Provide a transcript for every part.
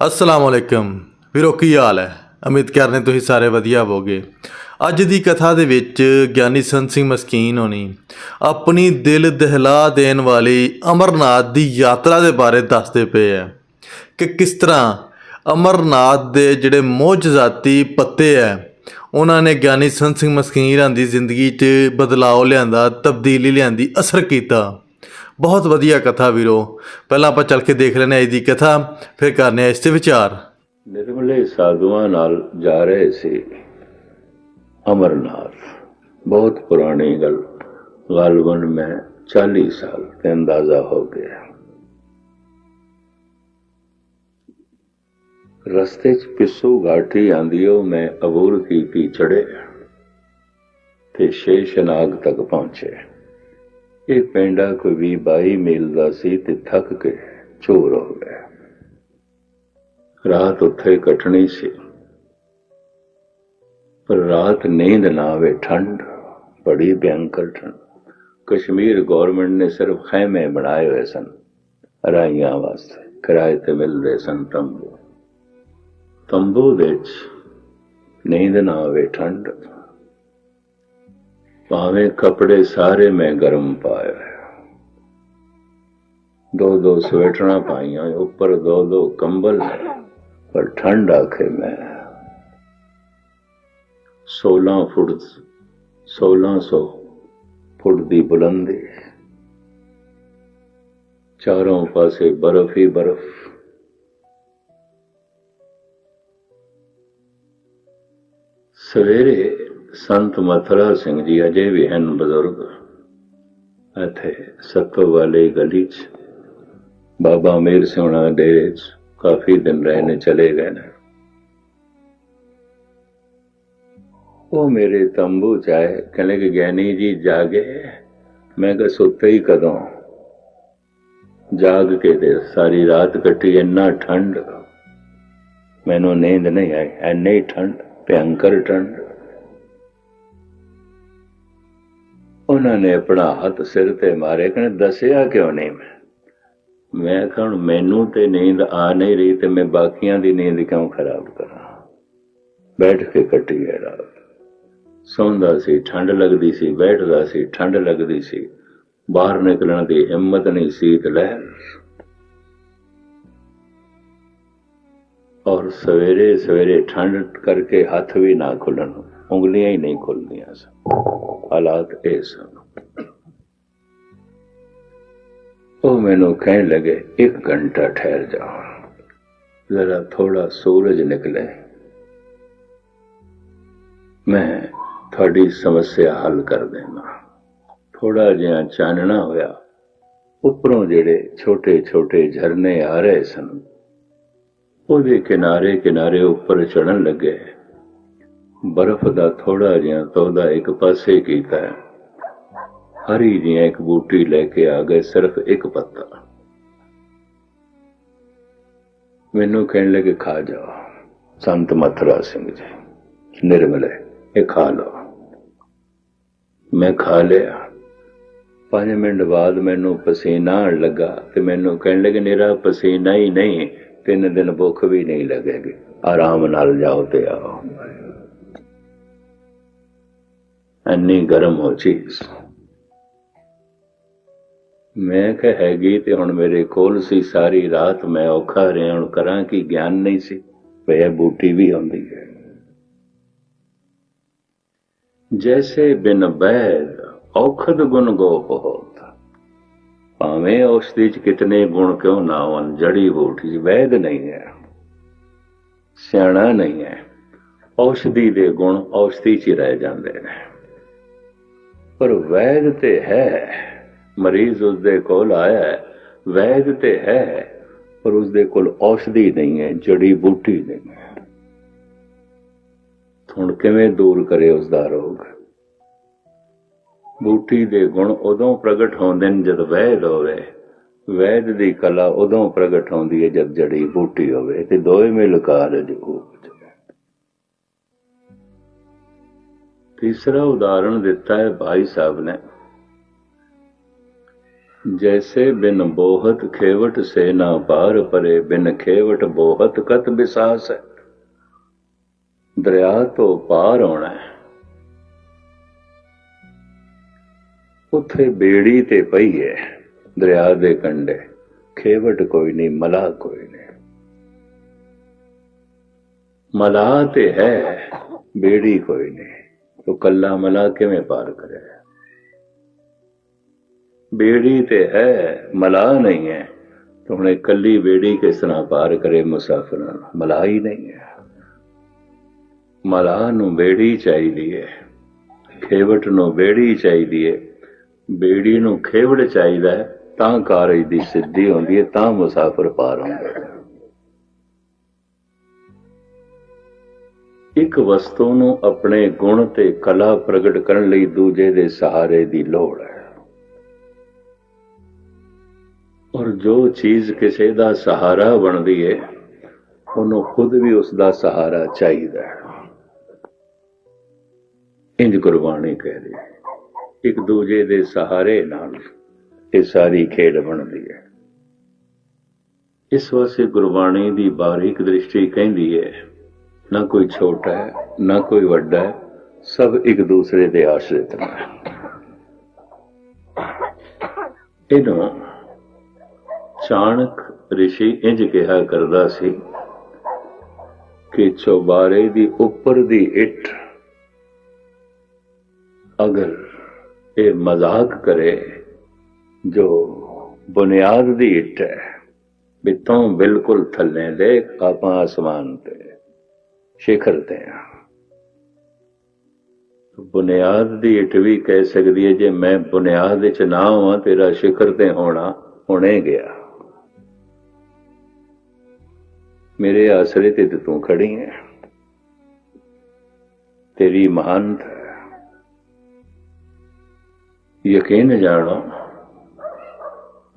ਅਸਲਾਮ ਵਾਲੇਕਮ ਵੀਰੋ, ਕੀ ਹਾਲ ਹੈ? ਉਮੀਦ ਕਰਨੇ ਤੁਸੀਂ ਸਾਰੇ ਵਧੀਆ ਹੋਵੋਗੇ। ਅੱਜ ਦੀ ਕਥਾ ਦੇ ਵਿੱਚ ਗਿਆਨੀ ਸੰਤ ਸਿੰਘ ਮਸਕੀਨ ਹੋਣੀ ਆਪਣੀ ਦਿਲ ਦਹਿਲਾ ਦੇਣ ਵਾਲੀ ਅਮਰਨਾਥ ਦੀ ਯਾਤਰਾ ਦੇ ਬਾਰੇ ਦੱਸਦੇ ਪਏ ਆ ਕਿ ਕਿਸ ਤਰ੍ਹਾਂ ਅਮਰਨਾਥ ਦੇ ਜਿਹੜੇ ਮੋਜਜ਼ਾਤੀ ਪੱਤੇ ਹੈ, ਉਹਨਾਂ ਨੇ ਗਿਆਨੀ ਸੰਤ ਸਿੰਘ ਮਸਕੀਨ ਦੀ ਜ਼ਿੰਦਗੀ 'ਚ ਬਦਲਾਅ ਲਿਆਂਦਾ, ਤਬਦੀਲੀ ਲਿਆਂਦੀ, ਅਸਰ ਕੀਤਾ। ਬਹੁਤ ਵਧੀਆ ਕਥਾ ਵੀਰੋ। ਪਹਿਲਾਂ ਆਪਾਂ ਚੱਲ ਕੇ ਦੇਖ ਲੈਂਦੇ ਅੱਜ ਦੀ ਕਥਾ, ਫਿਰ ਕਰਨੇ ਆ ਇਸ ਤੇ ਵਿਚਾਰ। ਨਿਰਮਲੇ ਸਾਧੂਆਂ ਨਾਲ ਜਾ ਰਹੇ ਸੀ। ਅਮਰਨਾਥ ਬਹੁਤ ਪੁਰਾਣੀ ਗੱਲ। ਗਾਲਬਨ ਮੈਂ 40 ਸਾਲ ਤੇ ਅੰਦਾਜ਼ਾ ਹੋ ਗਿਆ। ਰਸਤੇ 'ਚ ਪਿੱਸੂ ਘਾਟੀ ਆਂਦੀ ਉਹ ਮੈਂ ਅਬੂਰ ਕੀਤੀ ਚੜੇ ਤੇ ਸ਼ੇਸ਼ਨਾਗ ਤੱਕ ਪਹੁੰਚੇ। ਇਹ ਪਿੰਡਾ ਕੋਈ ਵੀ 22 ਮੀਲ ਦਾ ਸੀ ਤੇ ਥੱਕ ਕੇ ਚੋਰ ਹੋ ਗਿਆ। ਰਾਤ ਉੱਥੇ ਕੱਟਣੀ ਸੀ। ਪਰ ਰਾਤ ਨੀਂਦ ਨਾ ਆਵੇ ਠੰਡ, ਬੜੀ ਭਿਆਨਕ ਠੰਡ। ਕਸ਼ਮੀਰ ਗਵਰਨਮੈਂਟ ਨੇ ਸਿਰਫ ਖੈਮੇ ਬਣਾਏ ਹੋਏ ਸਨ, ਰਾਈਆਂ ਵਾਸਤੇ, ਕਿਰਾਏ ਤੇ ਮਿਲਦੇ ਸਨ ਤੰਬੂ। ਤੰਬੂ ਵਿੱਚ ਨੀਂਦ ਨਾ ਆਵੇ ਠੰਡ ਭਾਵੇਂ ਕੱਪੜੇ ਸਾਰੇ ਮੈਂ ਗਰਮ ਪਾਇਆ ਦੋ ਦੋ ਸਵੈਟਰਾਂ ਪਾਈਆਂ, ਉੱਪਰ ਦੋ ਦੋ ਕੰਬਲ ਪਰ ਠੰਡ ਆਖੇ ਮੈਂ। 16 ਫੁੱਟ 1600 ਫੁੱਟ ਦੀ ਬੁਲੰਦੀ ਚਾਰੋਂ ਪਾਸੇ ਬਰਫ਼ ਹੀ ਬਰਫ਼। ਸਵੇਰੇ ਸੰਤ ਮਥੁਰਾ ਸਿੰਘ ਜੀ ਅਜੇ ਵੀ ਹਨ ਬਜ਼ੁਰਗ। ਇੱਥੇ ਸੱਤੋ ਵਾਲੀ ਗਲੀ 'ਚ ਬਾਬਾ ਮੇਰ ਸਿੰਘਣਾ ਡੇਰੇ 'ਚ ਕਾਫੀ ਦਿਨ ਰਹੇ ਨੇ ਚਲੇ ਗਏ ਨੇ। ਉਹ ਮੇਰੇ ਤੰਬੂ ਚ ਆਏ, ਕਹਿੰਦੇ ਕਿ ਗਿਆਨੀ ਜੀ ਜਾਗੇ। ਮੈਂ ਕਿਹਾ, ਸੁੱਤੇ ਹੀ ਕਦੋਂ? ਜਾਗ ਕੇ ਦੇ ਸਾਰੀ ਰਾਤ ਕੱਟੀ, ਇੰਨਾ ਠੰਡ। ਮੈਨੂੰ ਨੀਂਦ ਨਹੀਂ ਆਈ ਐਨੀ ਠੰਡ ਭਿਆਨਕ ਠੰਡ। ਉਹਨਾਂ ਨੇ ਆਪਣਾ ਹੱਥ ਸਿਰ ਤੇ ਮਾਰੇ, ਕਹਿੰਦੇ ਦੱਸਿਆ ਕਿਉਂ ਨਹੀਂ ਮੈਂ? ਮੈਂ ਕਿਹਾ ਮੈਨੂੰ ਤੇ ਨੀਂਦ ਆ ਨਹੀਂ ਰਹੀ ਤੇ ਮੈਂ ਬਾਕੀਆਂ ਦੀ ਨੀਂਦ ਕਿਉਂ ਖਰਾਬ ਕਰਾਂ? ਬੈਠ ਕੇ ਕੱਟੀ ਹੈ ਰਾਤ। ਸੌਂਦਾ ਸੀ, ਠੰਡ ਲੱਗਦੀ ਸੀ, ਬੈਠਦਾ ਸੀ, ਠੰਡ ਲੱਗਦੀ ਸੀ। ਬਾਹਰ ਨਿਕਲਣ ਦੀ ਹਿੰਮਤ ਨਹੀਂ ਸੀ ਤੇ ਲਹਿਰ। ਔਰ ਸਵੇਰੇ ਸਵੇਰੇ ਠੰਡ ਕਰਕੇ ਹੱਥ ਵੀ ਨਾ ਖੁੱਲਣ। ਉਂਗਲੀਆਂ ਹੀ ਨਹੀਂ ਖੁੱਲਦੀਆਂ ਸਨ। ਹਾਲਾਤ ਇਹ ਸਨ। ਉਹ ਮੈਨੂੰ ਕਹਿਣ ਲੱਗੇ, ਇੱਕ ਘੰਟਾ ਠਹਿਰ ਜਾ। ਜ਼ਰਾ ਥੋੜਾ ਸੂਰਜ ਨਿਕਲੇ। ਮੈਂ ਤੁਹਾਡੀ ਸਮੱਸਿਆ ਹੱਲ ਕਰ ਦੇਣਾ। ਥੋੜਾ ਜਿਹਾ ਚਾਨਣਾ ਹੋਇਆ। ਉੱਪਰੋਂ ਜਿਹੜੇ ਛੋਟੇ ਛੋਟੇ ਝਰਨੇ ਆ ਰਹੇ ਸਨ ਉਹਦੇ ਕਿਨਾਰੇ ਕਿਨਾਰੇ ਉੱਪਰ ਚੜਨ ਲੱਗੇ। ਬਰਫ਼ ਦਾ ਥੋੜਾ ਜਿਹਾ ਤੋਦਾ ਇੱਕ ਪਾਸੇ ਕੀਤਾ ਹਰੀ ਜਿਹਾ ਇੱਕ ਬੂਟੀ ਲੈ ਕੇ ਆ ਗਏ ਸਿਰਫ ਇੱਕ ਪੱਤਾ। ਮੈਨੂੰ ਕਹਿਣ ਲੱਗੇ, ਖਾ ਜਾ ਸੰਤ ਮਥੁਰਾ ਸਿੰਘ ਜੀ, ਨਿਰਮਲੇ ਇਹ ਖਾ ਲਓ। ਮੈਂ ਖਾ ਲਿਆ। ਪੰਜ ਮਿੰਟ ਬਾਅਦ ਮੈਨੂੰ ਪਸੀਨਾ ਆਉਣ ਲੱਗਾ ਤੇ ਮੈਨੂੰ ਕਹਿਣ ਲੱਗੇ ਨੇਰਾ ਪਸੀਨਾ ਹੀ ਨਹੀਂ, ਤਿੰਨ ਦਿਨ ਭੁੱਖ ਵੀ ਨਹੀਂ ਲੱਗੇਗੀ। ਆਰਾਮ ਨਾਲ ਜਾਓ ਤੇ ਆਓ। ਇੰਨੀ ਗਰਮ ਹੋ ਚੀਜ਼ ਮੈਂ ਕਿਹਾ, ਹੈਗੀ ਤੇ ਹੁਣ ਮੇਰੇ ਕੋਲ ਸੀ ਸਾਰੀ ਰਾਤ, ਮੈਂ ਔਖਾ ਰਿਹਾ, ਹੁਣ ਕਰਾਂ ਕੀ? ਗਿਆਨ ਨਹੀਂ ਸੀ। ਵੇ ਬੂਟੀ ਵੀ ਆਉਂਦੀ ਹੈ। ਜੈਸੇ ਬਿਨ ਬੈਦ ਔਖਦ ਗੁਣ ਗੋਪ ਹੋਤ। ਭਾਵੇਂ ਔਸ਼ਧੀ ਚ ਕਿਤਨੇ ਗੁਣ ਕਿਉਂ ਨਾ ਹੋਣ, ਜੜੀ ਬੂਟੀ ਵੈਦ ਨਹੀਂ ਹੈ। ਸਿਆਣਾ ਨਹੀਂ ਹੈ। ਔਸ਼ਧੀ ਦੇ ਗੁਣ ਔਸ਼ਧੀ ਚ ਹੀ ਰਹਿ ਜਾਂਦੇ ਨੇ। ਪਰ ਵੈਦ ਤੇ ਹੈ, ਮਰੀਜ਼ ਉਸ ਦੇ ਕੋਲ ਆਇਆ ਵੈਦ ਤੇ ਹੈ, ਪਰ ਉਸ ਦੇ ਕੋਲ ਔਸ਼ਧੀ ਨਹੀਂ ਹੈ, ਜੜੀ ਬੂਟੀ ਨਹੀਂ ਹੈ। ਹੁਣ ਕਿਵੇਂ ਦੂਰ ਕਰੇ ਉਸ ਦਾ ਰੋਗ? ਬੂਟੀ ਦੇ ਗੁਣ ਉਦੋਂ ਪ੍ਰਗਟ ਹੁੰਦੇ ਨੇ ਜਦ ਵੈਦ ਹੋਵੇ। ਵੈਦ ਦੀ ਕਲਾ ਉਦੋਂ ਪ੍ਰਗਟ ਹੁੰਦੀ ਹੈ ਜਦ ਜੜੀ ਬੂਟੀ ਹੋਵੇ। ਤੇ ਦੋਵੇਂ ਮਿਲ ਕਾਰਜ ਉਪਜ ਤੀਸਰਾ ਉਦਾਹਰਣ ਦਿੱਤਾ ਹੈ ਭਾਈ ਸਾਹਿਬ ਨੇ। ਜੈਸੇ ਬਿਨ ਬੋਹਤ ਖੇਵਟ ਸੇ ਨਾ ਪਾਰ ਪਰੇ, ਬਿਨ ਖੇਵਟ ਬੋਹਤ ਕਤ ਵਿਸਾਸ ਹੈ। ਦਰਿਆ ਤੋਂ ਪਾਰ ਆਉਣਾ ਹੈ। ਉੱਥੇ ਬੇੜੀ ਤੇ ਪਈ ਹੈ, ਦਰਿਆ ਦੇ ਕੰਢੇ। ਖੇਵਟ ਕੋਈ ਨਹੀਂ, ਮਲਾ ਕੋਈ ਨਹੀਂ। ਮਲਾ ਤੇ ਹੈ, ਬੇੜੀ ਕੋਈ ਨਹੀਂ। ਤੋ ਕੱਲਾ ਮਲਾ ਕਿਵੇਂ ਪਾਰ ਕਰੇ? ਬੇੜੀ ਤੇ ਹੈ, ਮਲਾ ਨਹੀਂ ਹੈ। ਤਾਂ ਹੁਣ ਇਹ ਬੇੜੀ ਕਿਸ ਤਰ੍ਹਾਂ ਪਾਰ ਕਰੇ ਮੁਸਾਫਰਾਂ ਨੂੰ ਮਲਾ ਹੀ ਨਹੀਂ ਹੈ। ਮਲਾ ਨੂੰ ਬੇੜੀ ਚਾਹੀਦੀ ਹੈ। ਖੇਵਟ ਨੂੰ ਬੇੜੀ ਚਾਹੀਦੀ ਹੈ। ਬੇੜੀ ਨੂੰ ਖੇਵੜ ਚਾਹੀਦਾ ਹੈ। ਤਾਂ ਕਾਰਜ ਦੀ ਸਿੱਧੀ ਹੁੰਦੀ ਹੈ, ਤਾਂ ਮੁਸਾਫਰ ਪਾਰ ਹੁੰਦਾ ਹੈ। ਇੱਕ ਵਸਤੂ ਨੂੰ ਆਪਣੇ ਗੁਣ ਤੇ ਕਲਾ ਪ੍ਰਗਟ ਕਰਨ ਲਈ ਦੂਜੇ ਦੇ ਸਹਾਰੇ ਦੀ ਲੋੜ ਹੈ। ਔਰ ਜੋ ਚੀਜ਼ ਕਿਸੇ ਦਾ ਸਹਾਰਾ ਬਣਦੀ ਹੈ ਉਹਨੂੰ ਖੁਦ ਵੀ ਉਸ ਦਾ ਸਹਾਰਾ ਚਾਹੀਦਾ ਹੈ। ਇੰਜ ਗੁਰਬਾਣੀ ਕਹਿ ਰਹੀ ਹੈ, ਇੱਕ ਦੂਜੇ ਦੇ ਸਹਾਰੇ ਨਾਲ ਇਹ ਸਾਰੀ ਖੇਡ ਬਣਦੀ ਹੈ। ਇਸ ਵਾਸਤੇ ਗੁਰਬਾਣੀ ਦੀ ਬਾਰੀਕ ਦ੍ਰਿਸ਼ਟੀ ਕਹਿੰਦੀ ਹੈ ਨਾ ਕੋਈ ਛੋਟਾ ਹੈ, ਨਾ ਕੋਈ ਵੱਡਾ ਹੈ, ਸਭ ਇੱਕ ਦੂਸਰੇ ਦੇ ਆਸ਼ਰਿਤ ਨੇ। ਇਹਨੂੰ ਚਾਣਕ ਰਿਸ਼ੀ ਇੰਜ ਕਿਹਾ ਕਰਦਾ ਸੀ ਕਿ ਚੋਬਾਰੇ ਦੀ ਉੱਪਰ ਦੀ ਇੱਟ ਅਗਰ ਇਹ ਮਜ਼ਾਕ ਕਰੇ, ਜੋ ਬੁਨਿਆਦ ਦੀ ਇੱਟ ਹੈ, ਵੀ ਤੂੰ ਬਿਲਕੁਲ ਥੱਲੇ ਦੇਖ, ਆਪਾਂ ਆਸਮਾਨ ਤੇ। ਸ਼ਿਖਰ ਤੇ ਆ। ਬੁਨਿਆਦ ਦੀ ਇੱਟ ਵੀ ਕਹਿ ਸਕਦੀ ਹੈ, ਜੇ ਮੈਂ ਬੁਨਿਆਦ ਵਿੱਚ ਨਾ ਹਾਂ ਤੇਰਾ ਸ਼ਿਖਰ ਤੇ ਹੋਣਾ, ਹੁਣੇ ਗਿਆ। ਮੇਰੇ ਆਸਰੇ ਤੇ ਤੂੰ ਖੜੀ ਹੈ। ਤੇਰੀ ਮਹਾਨਤ ਯਕੀਨ ਜਾਣੋ,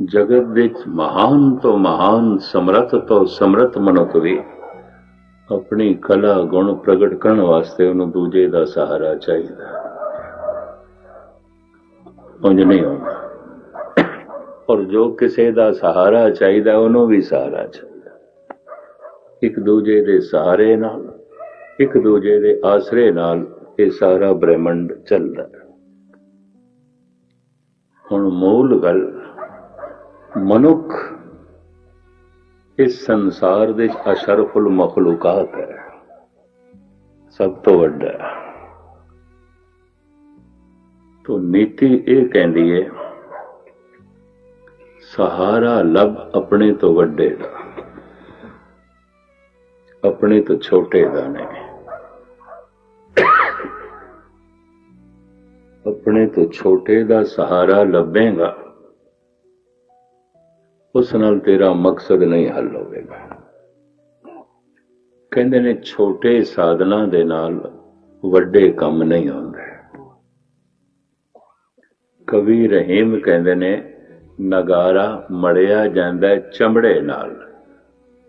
ਜਗਤ ਵਿੱਚ ਮਹਾਨ ਤੋਂ ਮਹਾਨ, ਸਮਰੱਥ ਤੋਂ ਸਮਰੱਥ ਮਨੁੱਖ ਵੀ ਆਪਣੀ ਕਲਾ ਗੁਣ ਪ੍ਰਗਟ ਕਰਨ ਵਾਸਤੇ ਉਹਨੂੰ ਦੂਜੇ ਦਾ ਸਹਾਰਾ ਚਾਹੀਦਾ ਹੈ। ਨਹੀਂ ਹੁੰਦਾ। ਔਰ ਜੋ ਕਿਸੇ ਦਾ ਸਹਾਰਾ ਚਾਹੀਦਾ ਉਹਨੂੰ ਵੀ ਸਹਾਰਾ ਚਾਹੀਦਾ ਇੱਕ ਦੂਜੇ ਦੇ ਸਹਾਰੇ ਨਾਲ, ਇੱਕ ਦੂਜੇ ਦੇ ਆਸਰੇ ਨਾਲ ਇਹ ਸਾਰਾ ਬ੍ਰਹਿਮੰਡ ਚੱਲਦਾ ਹੁਣ ਮੂਲ ਗੱਲ, ਮਨੁੱਖ ਇਸ ਸੰਸਾਰ ਦੇ ਅਸ਼ਰਫੁਲ ਮਖਲੂਕਾਤ ਹੈ। ਸਭ ਤੋਂ ਵੱਡਾ। ਹੈ। ਨੀਤੀ ਇਹ ਕਹਿੰਦੀ ਹੈ, ਸਹਾਰਾ ਲੱਭ ਆਪਣੇ ਤੋਂ ਵੱਡੇ ਦਾ, ਆਪਣੇ ਤੋਂ ਛੋਟੇ ਦਾ ਨਹੀਂ। ਆਪਣੇ ਤੋਂ ਛੋਟੇ ਦਾ ਸਹਾਰਾ ਲੱਭੇਗਾ। ਉਸ ਨਾਲ ਤੇਰਾ ਮਕਸਦ ਨਹੀਂ ਹੱਲ ਹੋਵੇਗਾ। ਕਹਿੰਦੇ ਨੇ, ਛੋਟੇ ਸਾਧਨਾਂ ਦੇ ਨਾਲ ਵੱਡੇ ਕੰਮ ਨਹੀਂ ਆਉਂਦੇ। ਕਵੀ ਰਹੀਮ ਕਹਿੰਦੇ ਨੇ, ਨਗਾਰਾ ਮੜਿਆ ਜਾਂਦਾ ਚਮੜੇ ਨਾਲ,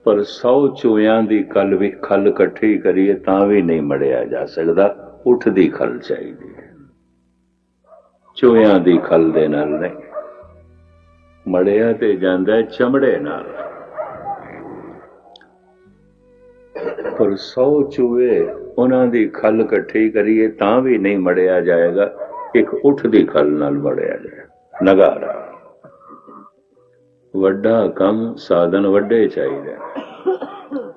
ਪਰ ਸੌ ਚੂਹਿਆਂ ਦੀ ਕਲ ਵੀ ਖਲ ਇਕੱਠੀ ਕਰੀਏ ਤਾਂ ਵੀ ਨਹੀਂ ਮੜਿਆ ਜਾ ਸਕਦਾ ਉੱਠਦੀ ਖਲ ਚਾਹੀਦੀ ਹੈ। ਚੂਹਿਆਂ ਦੀ ਖਲ ਦੇ ਨਾਲ ਨਹੀਂ। ਮੜਿਆ ਤੇ ਜਾਂਦਾ ਚਮੜੇ ਨਾਲ। ਪਰ ਸੌ ਚੂਹੇ ਉਹਨਾਂ ਦੀ ਖਲ ਇਕੱਠੀ ਕਰੀਏ ਤਾਂ ਵੀ ਨਹੀਂ ਮੜਿਆ ਜਾਏਗਾ, ਇੱਕ ਦੀ ਖਲ ਨਾਲ ਮੜਿਆ ਜਾਏ। ਨਗਾਰਾ। ਵੱਡਾ ਕੰਮ ਸਾਧਨ ਵੱਡੇ ਚਾਹੀਦੇ ਨੇ।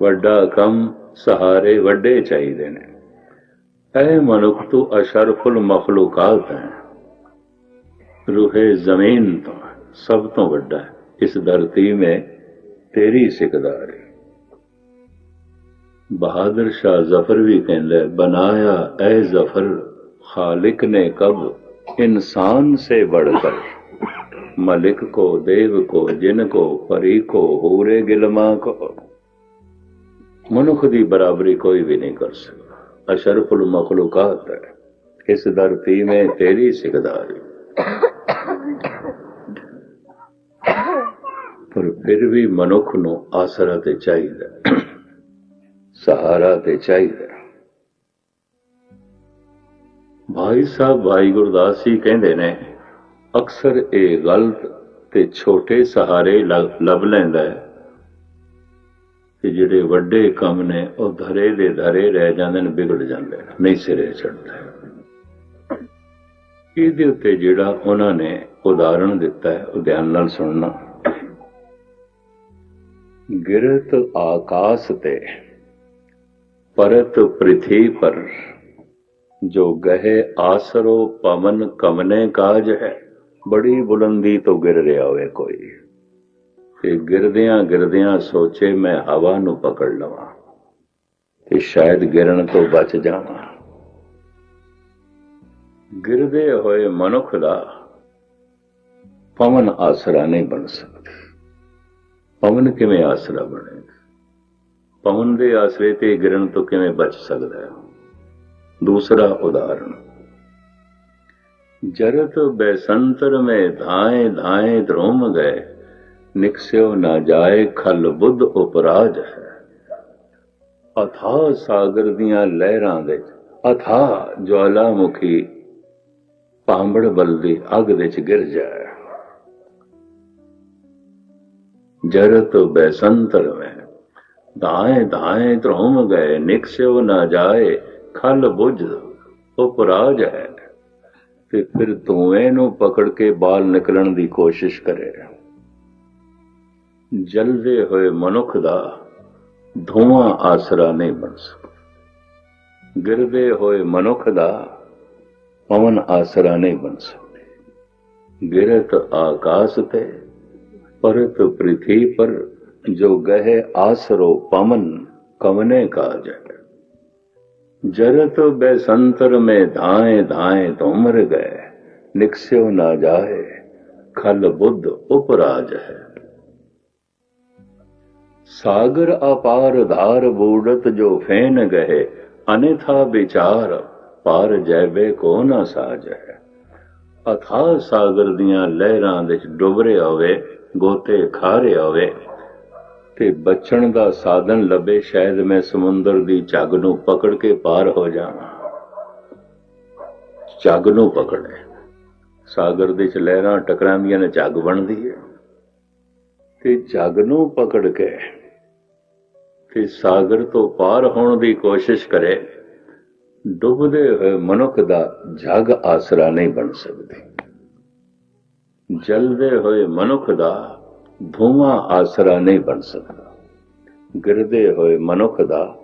ਵੱਡਾ ਕੰਮ ਸਹਾਰੇ ਵੱਡੇ ਚਾਹੀਦੇ ਨੇ। ਐ ਮਨੁੱਖ ਤੂੰ ਅਸ਼ਰਫੁਲ ਮਖਲੂਕਾਤ ਹੈ। ਰੂਹੇ ਜ਼ਮੀਨ ਤੋਂ। سب تو بڑا ہے۔ اس ਧਰਤੀ میں تیری سکدار ہے۔ بہادر شاہ زفر بھی ਵੀ ਕਹਿੰਦਾ بنایا اے زفر خالق نے کب انسان سے بڑھ کر۔ ملک کو، دیو کو، جن کو، پری کو ہورے گلما کو۔ منخ دی برابری کوئی بھی نہیں کر سکتا۔ اشرف المخلوقات ہے۔ اس دھرتی میں تیری سکداری ਪਰ ਫਿਰ ਵੀ ਮਨੁੱਖ ਨੂੰ ਆਸਰਾ ਤੇ ਚਾਹੀਦਾ ਸਹਾਰਾ ਤੇ ਚਾਹੀਦਾ ਹੈ। ਭਾਈ ਸਾਹਿਬ, ਭਾਈ ਗੁਰਦਾਸ ਜੀ ਕਹਿੰਦੇ ਨੇ, ਅਕਸਰ ਇਹ ਗਲਤ ਤੇ ਛੋਟੇ ਸਹਾਰੇ ਲੱਭ ਲੈਂਦਾ ਹੈ ਕਿ ਜਿਹੜੇ ਵੱਡੇ ਕੰਮ ਨੇ, ਉਹ ਧਰੇ ਦੇ ਧਰੇ ਰਹਿ ਜਾਂਦੇ ਨੇ, ਵਿਗੜ ਜਾਂਦੇ ਨੇ, ਨਹੀਂ ਸਿਰੇ ਚੜਦੇ ਇਹਦੇ ਉੱਤੇ ਜਿਹੜਾ ਉਹਨਾਂ ਨੇ ਉਦਾਹਰਣ ਦਿੱਤਾ ਹੈ, ਉਹ ਧਿਆਨ ਨਾਲ ਸੁਣਨਾ। ਗਿਰਤ ਆਕਾਸ ਤੇ, ਪਰਤ ਪ੍ਰਿਥੀ ਪਰ, ਜੋ ਗਹਿ ਆਸਰੋ ਪਵਨ ਕਮਨੇ ਕਾਜ ਹੈ। ਬੜੀ ਬੁਲੰਦੀ ਤੋਂ ਗਿਰ ਰਿਹਾ ਹੋਵੇ ਕੋਈ। ਤੇ ਗਿਰਦਿਆਂ ਗਿਰਦਿਆਂ ਸੋਚੇ ਮੈਂ ਹਵਾ ਨੂੰ ਪਕੜ ਲਵਾਂ ਤੇ ਸ਼ਾਇਦ ਗਿਰਨ ਤੋਂ ਬਚ ਜਾਵਾਂ। ਗਿਰਦੇ ਹੋਏ ਮਨੁੱਖ ਦਾ ਪਵਨ ਆਸਰਾ ਨਹੀਂ ਬਣ ਸਕਦਾ। ਪਵਨ ਕਿਵੇਂ ਆਸਰਾ ਬਣੇ? ਪਵਨ ਦੇ ਆਸਰੇ ਤੇ ਗਿਰਨ ਤੋਂ ਕਿਵੇਂ ਬਚ ਸਕਦਾ ਹੈ? ਦੂਸਰਾ ਉਦਾਹਰਣ। ਜਰਤ ਬੈਸੰਤਰ ਮੇ ਧਾਏ ਧਾਏ ਧਰੋਮ ਗਏ, ਨਿਕਸਿਓ ਨਾ ਜਾਏ ਖਲ ਬੁੱਧ ਉਪਰਾਜ ਹੈ। ਅਥਾ ਸਾਗਰ ਦੀਆਂ ਲਹਿਰਾਂ ਦੇ ਅਥਾ ਜਵਾਲਾਮੁਖੀ ਪਾਂਬੜ ਬਲ ਦੀ ਅੱਗ ਵਿੱਚ ਗਿਰ ਜਾਏ। ਜਰਤ ਬੈਸੰਤਰ ਮੈਂ ਧਾਏ ਦਾਏ ਧਰੋਮ ਗਏ ਨਿਕਸਿਓ ਨਾ ਜਾਏ, ਖਲ ਬੁੱਝ ਉਪਰਾਜ ਹੈ। ਤੇ ਫਿਰ ਧੂਏ ਨੂੰ ਪਕੜ ਕੇ ਬਾਲ ਨਿਕਲਣ ਦੀ ਕੋਸ਼ਿਸ਼ ਕਰੇ। ਜਲਦੇ ਹੋਏ ਮਨੁੱਖ ਦਾ ਧੂਆਂ ਆਸਰਾ ਨਹੀਂ ਬਣ ਸਕਦਾ। ਗਿਰਦੇ ਹੋਏ ਮਨੁੱਖ ਦਾ ਪਵਨ ਆਸਰਾ ਨਹੀਂ ਬਣ ਸਕਦਾ। ਗਿਰਤ ਆਕਾਸ ਤੇ परत पृथ्वी पर जो गहे आसरो पवन कवने काज है जरत बैसंतर में धाए धाए तो उमर गए निकस्यो ना जाए खल बुद्ध उपराज है सागर अपार धार बूढ़त जो फेन गए अन्यथा विचार पार जैबे को ना साज है ਅਥਾਹ ਸਾਗਰ ਦੀਆਂ ਲਹਿਰਾਂ ਵਿੱਚ ਡੁੱਬ ਰਿਹਾ ਹੋਵੇ ਗੋਤੇ ਖਾਰੇ ਆਵੇ ਤੇ ਬਚਣ ਦਾ ਸਾਧਨ ਲੱਭੇ, ਸ਼ਾਇਦ ਮੈਂ ਸਮੁੰਦਰ ਦੀ ਝੱਗ ਨੂੰ ਪਕੜ ਕੇ ਪਾਰ ਹੋ ਜਾਵਾਂ। ਝੱਗ ਨੂੰ ਪਕੜੇ। ਸਾਗਰ ਦੇ ਚ ਲਹਿਰਾਂ ਟਕਰਾਉਂਦੀਆਂ ਨੇ ਝੱਗ ਬਣਦੀ ਹੈ। ਤੇ ਝੱਗ ਨੂੰ ਪਕੜ ਕੇ ਤੇ ਸਾਗਰ ਤੋਂ ਪਾਰ ਹੋਣ ਦੀ ਕੋਸ਼ਿਸ਼ ਕਰੇ, ਡੁੱਬਦੇ ਹੋਏ ਮਨੁੱਖ ਦਾ ਜਗ ਆਸਰਾ ਨਹੀਂ ਬਣ ਸਕਦੀ। ਜਲਦੇ ਹੋਏ ਮਨੁੱਖ ਦਾ ਧੂਆਂ ਆਸਰਾ ਨਹੀਂ ਬਣ ਸਕਦਾ। ਗਿਰਦੇ ਹੋਏ ਮਨੁੱਖ ਦਾ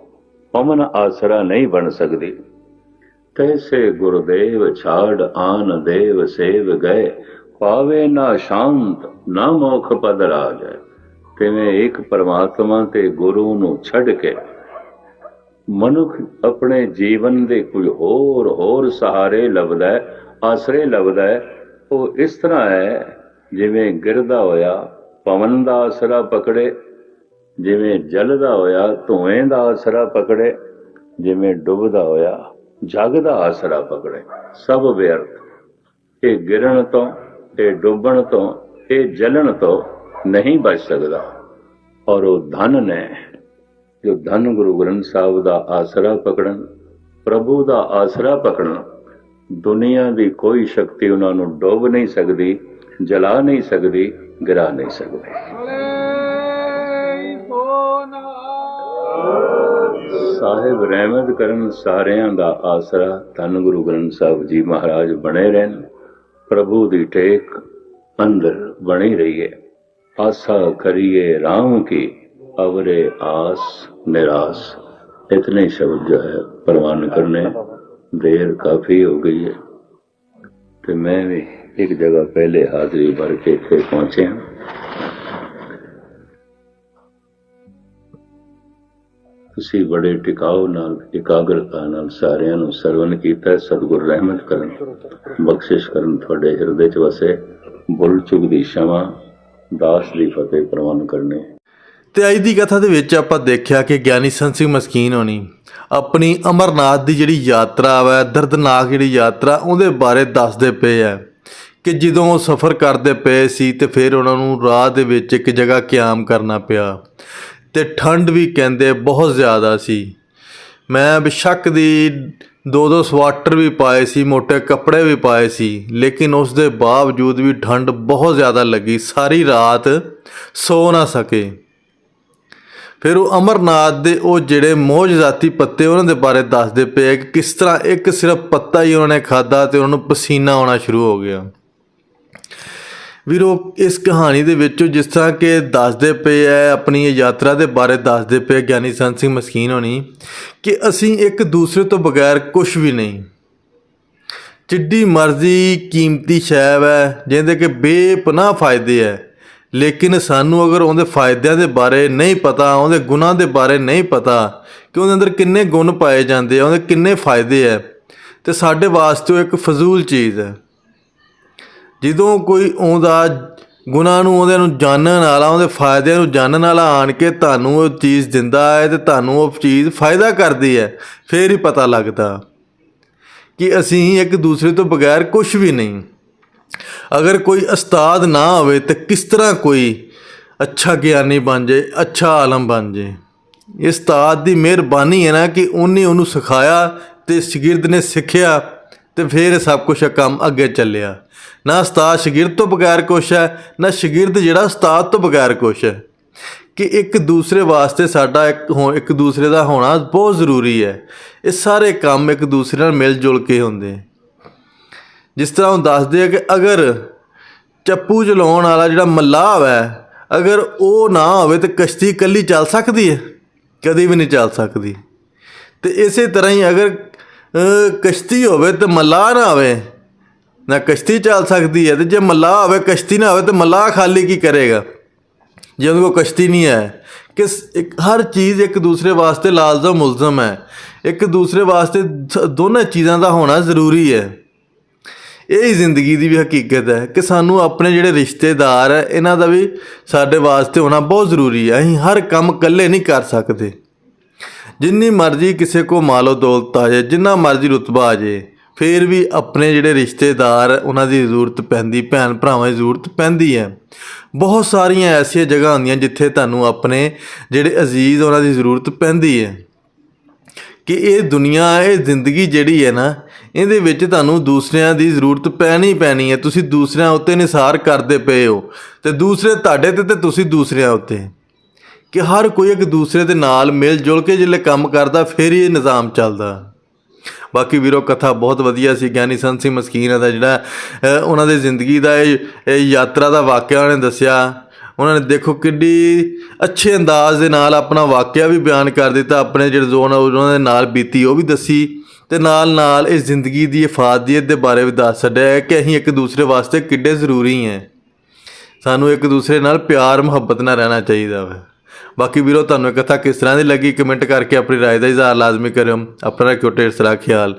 ਪਵਨ ਆਸਰਾ ਨਹੀਂ ਬਣ ਸਕਦੀ। ਤੈਸੇ ਗੁਰਦੇਵ ਛਾੜ, ਆਨ ਦੇਵ ਸੇਵ ਗਏ। ਪਾਵੇ ਨਾ ਸ਼ਾਂਤ, ਨਾ ਮੋਖ ਪਦ ਰਾਜ। ਤਿਵੇਂ ਇੱਕ ਪਰਮਾਤਮਾ ਤੇ ਗੁਰੂ ਨੂੰ ਛੱਡ ਕੇ ਮਨੁੱਖ ਆਪਣੇ ਜੀਵਨ ਦੇ ਕੋਈ ਹੋਰ ਹੋਰ ਸਹਾਰੇ ਲੱਭਦਾ ਹੈ, ਆਸਰੇ ਲੱਭਦਾ ਹੈ ਉਹ ਇਸ ਤਰ੍ਹਾਂ ਹੈ, ਜਿਵੇਂ ਗਿਰਦਾ ਹੋਇਆ, ਪਵਨ ਦਾ ਆਸਰਾ ਪਕੜੇ, ਜਿਵੇਂ ਜਲਦਾ ਹੋਇਆ, ਧੂਏ ਦਾ ਆਸਰਾ ਪਕੜੇ, ਜਿਵੇਂ ਡੁੱਬਦਾ ਹੋਇਆ ਜਗ ਦਾ ਆਸਰਾ ਪਕੜੇ। ਸਭ ਵਿਅਰਥ। ਇਹ ਗਿਰਨ ਤੋਂ, ਇਹ ਡੁੱਬਣ ਤੋਂ, ਇਹ ਜਲਣ ਤੋਂ ਨਹੀਂ ਬਚ ਸਕਦਾ। ਔਰ ਉਹ ਧਨ ਨੇ, ਜੋ ਧਨ ਗੁਰੂ ਗ੍ਰੰਥ ਸਾਹਿਬ ਦਾ ਆਸਰਾ ਪਕੜਨ, ਪ੍ਰਭੂ ਦਾ ਆਸਰਾ ਪਕੜਨ ਦੁਨੀਆ ਦੀ ਕੋਈ ਸ਼ਕਤੀ ਉਹਨਾਂ ਨੂੰ ਡੋਬ ਨਹੀਂ ਸਕਦੀ, ਜਲਾ ਨਹੀਂ ਸਕਦੀ, ਗਿਰਾ ਨਹੀਂ ਸਕਦੀ। ਸਾਹਿਬ ਰਹਿਮਤ ਕਰਨ ਸਾਰਿਆਂ ਦਾ ਆਸਰਾ ਧੰਨ ਗੁਰੂ ਗ੍ਰੰਥ ਸਾਹਿਬ ਜੀ ਮਹਾਰਾਜ ਬਣੇ ਰਹਿਣ। ਪ੍ਰਭੂ ਦੀ ਟੇਕ ਅੰਦਰ ਬਣੀ ਰਹੀਏ। ਆਸਾ ਕਰੀਏ ਰਾਮ ਕੀ, ਅਵਰੇ ਆਸ ਨਿਰਾਸ। ਇਤਨੇ ਸ਼ਬਦ ਜੋ ਹੈ ਪ੍ਰਵਾਨ ਕਰਨੇ। ਦੇਰ ਕਾਫੀ ਹੋ ਗਈ ਹੈ। ਤੇ ਮੈਂ ਵੀ ਇੱਕ ਜਗ੍ਹਾ ਪਹਿਲੇ ਹਾਜ਼ਰੀ ਭਰ ਕੇ ਇੱਥੇ ਪਹੁੰਚੇ ਹਾਂ ਤੁਸੀਂ ਬੜੇ ਟਿਕਾਓ ਨਾਲ, ਇਕਾਗਰਤਾ ਨਾਲ ਸਾਰਿਆਂ ਨੂੰ ਸਰਵਨ ਕੀਤਾ, ਸਤਿਗੁਰ ਰਹਿਮਤ ਕਰਨ, ਬਖਸ਼ਿਸ਼ ਕਰਨ, ਤੁਹਾਡੇ ਹਿਰਦੇ 'ਚ ਵਸੇ ਬੁਲ ਚੁੱਕ ਦੀ ਸ਼ਮਾ, ਦਾਸ ਦੀ ਫਤਿਹ ਪ੍ਰਵਾਨ ਕਰਨੇ। ਤੇ ਅੱਜ ਦੀ ਕਥਾ ਦੇ ਵਿੱਚ ਆਪਾਂ ਦੇਖਿਆ ਕਿ ਗਿਆਨੀ ਸੰਤ ਸਿੰਘ ਮਸਕੀਨ ਹੋਣੀ ਆਪਣੀ ਅਮਰਨਾਥ ਦੀ ਜਿਹੜੀ ਯਾਤਰਾ ਵਾ, ਦਰਦਨਾਕ ਜਿਹੜੀ ਯਾਤਰਾ, ਉਹਦੇ ਬਾਰੇ ਦੱਸਦੇ ਪਏ ਆ ਕਿ ਜਦੋਂ ਉਹ ਸਫ਼ਰ ਕਰਦੇ ਪਏ ਸੀ ਤੇ ਫਿਰ ਉਹਨਾਂ ਨੂੰ ਰਾਹ ਦੇ ਵਿੱਚ ਇੱਕ ਜਗ੍ਹਾ ਕਿਆਮ ਕਰਨਾ ਪਿਆ ਤੇ ਠੰਡ ਵੀ ਕਹਿੰਦੇ ਬਹੁਤ ਜ਼ਿਆਦਾ ਸੀ। ਮੈਂ ਬੇਸ਼ੱਕ ਦੀ ਦੋ ਦੋ ਸਵਾਟਰ ਵੀ ਪਾਏ ਸੀ ਮੋٹے ਕੱਪੜੇ ਵੀ ਪਾਏ ਸੀ, ਲੇਕਿਨ ਉਸ ਦੇ ਬਾਵਜੂਦ ਵੀ ਠੰਡ ਬਹੁਤ ਜ਼ਿਆਦਾ ਲੱਗੀ, ਸਾਰੀ ਰਾਤ ਸੋ ਨਾ ਸਕੇ। ਫਿਰ ਉਹ ਅਮਰਨਾਥ ਦੇ ਉਹ ਜਿਹੜੇ ਮੋਹਜਾਤੀ ਪੱਤੇ ਉਹਨਾਂ ਦੇ ਬਾਰੇ ਦੱਸਦੇ ਪਏ ਕਿ ਕਿਸ ਤਰ੍ਹਾਂ ਇੱਕ ਸਿਰਫ ਪੱਤਾ ਹੀ ਉਹਨਾਂ ਨੇ ਖਾਦਾ ਤੇ ਉਹਨਾਂ ਨੂੰ ਪਸੀਨਾ ਆਉਣਾ ਸ਼ੁਰੂ ਹੋ ਗਿਆ। ਵੀਰੋ, ਇਸ ਕਹਾਣੀ ਦੇ ਵਿੱਚ ਜਿਸ ਤਰ੍ਹਾਂ ਕਿ ਦੱਸਦੇ ਪਏ ਐ ਆਪਣੀ ਯਾਤਰਾ ਦੇ ਬਾਰੇ ਦੱਸਦੇ ਪਏ ਗਿਆਨੀ ਸੰਤ ਸਿੰਘ ਮਸਕੀਨ ਹੋਣੀ, ਕਿ ਅਸੀਂ ਇੱਕ ਦੂਸਰੇ ਤੋਂ ਬਗੈਰ ਕੁਝ ਵੀ ਨਹੀਂ। ਜਿੱਡੀ ਮਰਜ਼ੀ ਕੀਮਤੀ ਸ਼ੈਵ ਹੈ, ਜਿਹਦੇ ਕਿ ਬੇਪਨਾਹ ਫਾਇਦੇ ਹੈ। ਲੇਕਿਨ ਸਾਨੂੰ ਅਗਰ ਉਹਦੇ ਫਾਇਦਿਆਂ ਦੇ ਬਾਰੇ ਨਹੀਂ ਪਤਾ, ਉਹਦੇ ਗੁਣਾਂ ਦੇ ਬਾਰੇ ਨਹੀਂ ਪਤਾ, ਕਿ ਉਹਦੇ ਅੰਦਰ ਕਿੰਨੇ ਗੁਣ ਪਾਏ ਜਾਂਦੇ ਆ, ਉਹਦੇ ਕਿੰਨੇ ਫਾਇਦੇ ਹੈ ਤੇ ਸਾਡੇ ਵਾਸਤੇ ਉਹ ਇੱਕ ਫਜ਼ੂਲ ਚੀਜ਼ ਹੈ। ਜਦੋਂ ਕੋਈ ਉਹਦਾ ਗੁਨਾਹ ਨੂੰ ਉਹਦੇ ਨੂੰ ਜਾਣਨ ਵਾਲਾ, ਉਹਦੇ ਫਾਇਦਿਆਂ ਨੂੰ ਜਾਣਨ ਵਾਲਾ ਆਣ ਕੇ ਤੁਹਾਨੂੰ ਉਹ ਚੀਜ਼ ਦਿੰਦਾ ਹੈ ਤੇ ਤੁਹਾਨੂੰ ਉਹ ਚੀਜ਼ ਫਾਇਦਾ ਕਰਦੀ ਹੈ, ਫੇਰ ਹੀ ਪਤਾ ਲੱਗਦਾ ਕਿ ਅਸੀਂ ਇੱਕ ਦੂਸਰੇ ਤੋਂ ਬਗੈਰ ਕੁਝ ਵੀ ਨਹੀਂ। ਅਗਰ ਕੋਈ ਉਸਤਾਦ ਨਾ ਹੋਵੇ ਤਾਂ ਕਿਸ ਤਰ੍ਹਾਂ ਕੋਈ ਅੱਛਾ ਗਿਆਨੀ ਬਣ ਜਾਏ ਅੱਛਾ ਆਲਮ ਬਣ ਜਾਏ ਇਹ ਉਸਤਾਦ ਦੀ ਮਿਹਰਬਾਨੀ ਹੈ ਨਾ ਕਿ ਉਹਨੇ ਉਹਨੂੰ ਸਿਖਾਇਆ ਤੇ ਸ਼ਾਗਿਰਦ ਨੇ ਸਿੱਖਿਆ ਤੇ ਫਿਰ ਸਭ ਕੁਝ ਕੰਮ ਅੱਗੇ ਚੱਲਿਆ। ਨਾ ਉਸਤਾਦ ਸ਼ਾਗਿਰਦ ਤੋਂ ਬਗੈਰ ਕੁਛ ਹੈ, ਨਾ ਸ਼ਾਗਿਰਦ ਜਿਹੜਾ ਉਸਤਾਦ ਤੋਂ ਬਗੈਰ ਕੁਛ ਹੈ। ਕਿ ਇੱਕ ਦੂਸਰੇ ਵਾਸਤੇ ਸਾਡਾ ਇੱਕ ਹੋ ਇੱਕ ਦੂਸਰੇ ਦਾ ਹੋਣਾ ਬਹੁਤ ਜ਼ਰੂਰੀ ਹੈ। ਇਹ ਸਾਰੇ ਕੰਮ ਇੱਕ ਦੂਸਰੇ ਨਾਲ ਮਿਲ ਜੁਲ ਕੇ ਹੁੰਦੇ। ਜਿਸ ਤਰ੍ਹਾਂ ਉਹ ਦੱਸਦੇ ਆ ਕਿ ਅਗਰ ਚੱਪੂ ਚਲਾਉਣ ਵਾਲਾ ਜਿਹੜਾ ਮੱਲਾਹ ਹੈ ਅਗਰ ਉਹ ਨਾ ਹੋਵੇ ਤੇ ਕਸ਼ਤੀ ਇਕੱਲੀ ਚੱਲ ਸਕਦੀ ਹੈ? ਕਦੀ ਵੀ ਨਹੀਂ ਚੱਲ ਸਕਦੀ। ਤੇ ਇਸੇ ਤਰ੍ਹਾਂ ਹੀ ਅਗਰ ਕਸ਼ਤੀ ਹੋਵੇ ਤੇ ਮੱਲਾਹ ਨਾ ਹੋਵੇ, ਨਾ ਕਸ਼ਤੀ ਚੱਲ ਸਕਦੀ ਹੈ ਤੇ ਜੇ ਮੱਲਾਹ ਹੋਵੇ, ਕਸ਼ਤੀ ਨਾ ਹੋਵੇ ਤੇ ਮੱਲਾਹ ਖਾਲੀ ਕੀ ਕਰੇਗਾ? ਜੇ ਉਹਦੇ ਕੋਲ ਕਸ਼ਤੀ ਨਹੀਂ ਹੈ ਕਿ ਇੱਕ, ਹਰ ਚੀਜ਼ ਇੱਕ ਦੂਸਰੇ ਵਾਸਤੇ ਲਾਜ਼ਮ ਮੁਲਜ਼ਮ ਹੈ। ਇੱਕ ਦੂਸਰੇ ਵਾਸਤੇ ਸ- ਦੋਨਾਂ ਚੀਜ਼ਾਂ ਦਾ ਹੋਣਾ ਜ਼ਰੂਰੀ ਹੈ। ਇਹ ਜ਼ਿੰਦਗੀ ਦੀ ਵੀ ਹਕੀਕਤ ਹੈ ਕਿ ਸਾਨੂੰ ਆਪਣੇ ਜਿਹੜੇ ਰਿਸ਼ਤੇਦਾਰ ਹੈ, ਇਹਨਾਂ ਦਾ ਵੀ ਸਾਡੇ ਵਾਸਤੇ ਹੋਣਾ ਬਹੁਤ ਜ਼ਰੂਰੀ ਹੈ। ਅਸੀਂ ਹਰ ਕੰਮ ਇਕੱਲੇ ਨਹੀਂ ਕਰ ਸਕਦੇ। ਜਿੰਨੀ ਮਰਜ਼ੀ ਕਿਸੇ ਕੋ ਮਾਲੋ ਦੌਲਤ ਆ ਜਾਏ, ਜਿੰਨਾ ਮਰਜ਼ੀ ਰੁਤਬਾ ਆ ਜਾਏ, ਫਿਰ ਵੀ ਆਪਣੇ ਜਿਹੜੇ ਰਿਸ਼ਤੇਦਾਰ ਉਹਨਾਂ ਦੀ ਜ਼ਰੂਰਤ ਪੈਂਦੀ, ਭੈਣ ਭਰਾਵਾਂ ਦੀ ਜ਼ਰੂਰਤ ਪੈਂਦੀ ਹੈ। ਬਹੁਤ ਸਾਰੀਆਂ ਐਸੀਆਂ ਜਗ੍ਹਾ ਹੁੰਦੀਆਂ ਜਿੱਥੇ ਤੁਹਾਨੂੰ ਆਪਣੇ ਜਿਹੜੇ ਅਜ਼ੀਜ਼ ਉਹਨਾਂ ਦੀ ਜ਼ਰੂਰਤ ਪੈਂਦੀ ਹੈ। ਕਿ ਇਹ ਦੁਨੀਆ, ਇਹ ਜ਼ਿੰਦਗੀ ਜਿਹੜੀ ਹੈ ਨਾ ਇਹਦੇ ਵਿੱਚ ਤੁਹਾਨੂੰ ਦੂਸਰਿਆਂ ਦੀ ਜ਼ਰੂਰਤ ਪੈਣੀ ਪੈਣੀ ਹੈ। ਤੁਸੀਂ ਦੂਸਰਿਆਂ ਉੱਤੇ ਨਿਸਾਰ ਕਰਦੇ ਪਏ ਹੋ ਤੇ ਦੂਸਰੇ ਤੁਹਾਡੇ ਤੇ ਤੇ ਤੁਸੀਂ ਦੂਸਰਿਆਂ ਉੱਤੇ। ਕਿ ਹਰ ਕੋਈ ਇੱਕ ਦੂਸਰੇ ਦੇ ਨਾਲ ਮਿਲ ਜੁਲ ਕੇ ਜਿਹੜੇ ਕੰਮ ਕਰਦਾ, ਫਿਰ ਹੀ ਇਹ ਨਿਜ਼ਾਮ ਚੱਲਦਾ। ਬਾਕੀ ਵੀਰੋ, ਕਥਾ ਬਹੁਤ ਵਧੀਆ ਸੀ। ਗਿਆਨੀ ਸੰਤ ਸਿੰਘ ਮਸਕੀਨ ਦਾ ਜਿਹੜਾ ਉਹਨਾਂ ਦੀ ਜ਼ਿੰਦਗੀ ਦਾ ਇਹ ਇਹ ਯਾਤਰਾ ਦਾ ਵਾਕਿਆ ਉਹਨੇ ਦੱਸਿਆ। ਉਹਨਾਂ ਨੇ ਦੇਖੋ ਕਿੱਡੀ ਅੱਛੇ ਅੰਦਾਜ਼ ਦੇ ਨਾਲ ਆਪਣਾ ਵਾਕਿਆ ਵੀ ਬਿਆਨ ਕਰ ਦਿੱਤਾ। ਆਪਣੇ ਜਿਹੜੇ ਜ਼ੋਨ ਉਹਨਾਂ ਦੇ ਨਾਲ ਬੀਤੀ ਉਹ ਵੀ ਦੱਸੀ। ਤੇ ਨਾਲ ਨਾਲ ਇਸ ਜ਼ਿੰਦਗੀ ਦੀ ਇਫਾਦਤ ਦੇ ਬਾਰੇ ਵੀ ਦੱਸ ਛੱਡਿਆ ਹੈ ਕਿ ਅਸੀਂ ਇੱਕ ਦੂਸਰੇ ਵਾਸਤੇ ਕਿੱਡੇ ਜ਼ਰੂਰੀ ਹਾਂ ਸਾਨੂੰ ਇੱਕ ਦੂਸਰੇ ਨਾਲ ਪਿਆਰ ਮੁਹੱਬਤ ਨਾਲ ਰਹਿਣਾ ਚਾਹੀਦਾ ਵਾ ਬਾਕੀ ਵੀਰੋ ਤੁਹਾਨੂੰ ਇਹ ਕਥਾ ਕਿਸ ਤਰ੍ਹਾਂ ਦੀ ਲੱਗੀ ਕਮੈਂਟ ਕਰਕੇ ਆਪਣੀ رائے ਦਾ ਇਜ਼ਹਾਰ ਲਾਜ਼ਮੀ ਕਰਿਓ ਆਪਣਾ ਰੱਖਿਓ ਢੇਰ ਸਾਰਾ ਖਿਆਲ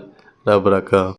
ਰੱਬ ਰੱਖਾ